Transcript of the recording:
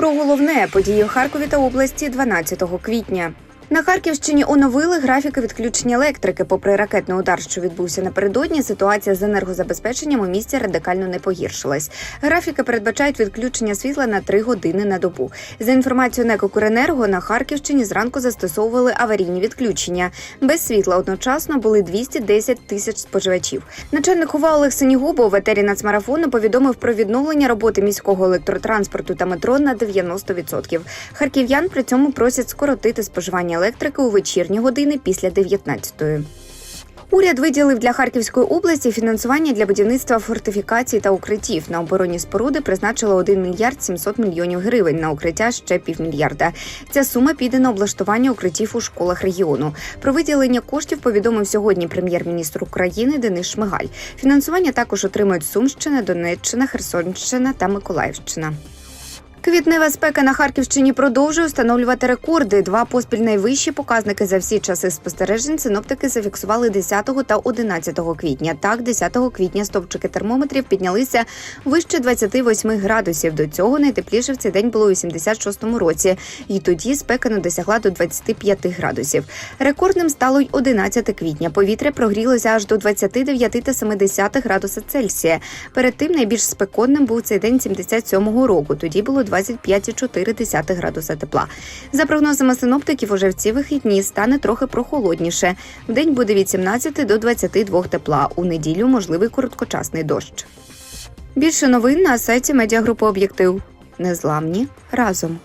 Про головне події в Харкові та області 12 квітня. На Харківщині оновили графіки відключення електрики. Попри ракетний удар, що відбувся напередодні, ситуація з енергозабезпеченням у місті радикально не погіршилась. Графіки передбачають відключення світла на 3 години на добу. За інформацією НЕК на Харківщині зранку застосовували аварійні відключення. Без світла одночасно були 210 тисяч споживачів. Начальник УВА Олег Синігубов в нацмарафону повідомив про відновлення роботи міського електротранспорту та метро на 90%. Харків'ян при цьому просять скоротити споживання електрики у вечірні години після 19-ї. Уряд виділив для Харківської області фінансування для будівництва фортифікацій та укриттів. На оборонні споруди призначили 1 мільярд 700 мільйонів гривень, на укриття ще півмільярда. Ця сума піде на облаштування укриттів у школах регіону. Про виділення коштів повідомив сьогодні прем'єр-міністр України Денис Шмигаль. Фінансування також отримують Сумщина, Донеччина, Херсонщина та Миколаївщина. Квітнева спека на Харківщині продовжує встановлювати рекорди. Два поспіль найвищі показники за всі часи спостережень синоптики зафіксували 10 та 11 квітня. Так, 10 квітня стовпчики термометрів піднялися вище 28 градусів. До цього найтепліше в цей день було у 86-му році, і тоді спека не досягла до 25 градусів. Рекордним стало й 11 квітня. Повітря прогрілося аж до 29 та 70 градуса Цельсія. Перед тим найбільш спекотним був цей день 77-го року. Тоді було 25,4 градуса тепла. За прогнозами синоптиків, уже в ці вихідні стане трохи прохолодніше. В день буде від 17 до 22 тепла. У неділю можливий короткочасний дощ. Більше новин на сайті медіагрупи Об'єктив. Незламні разом.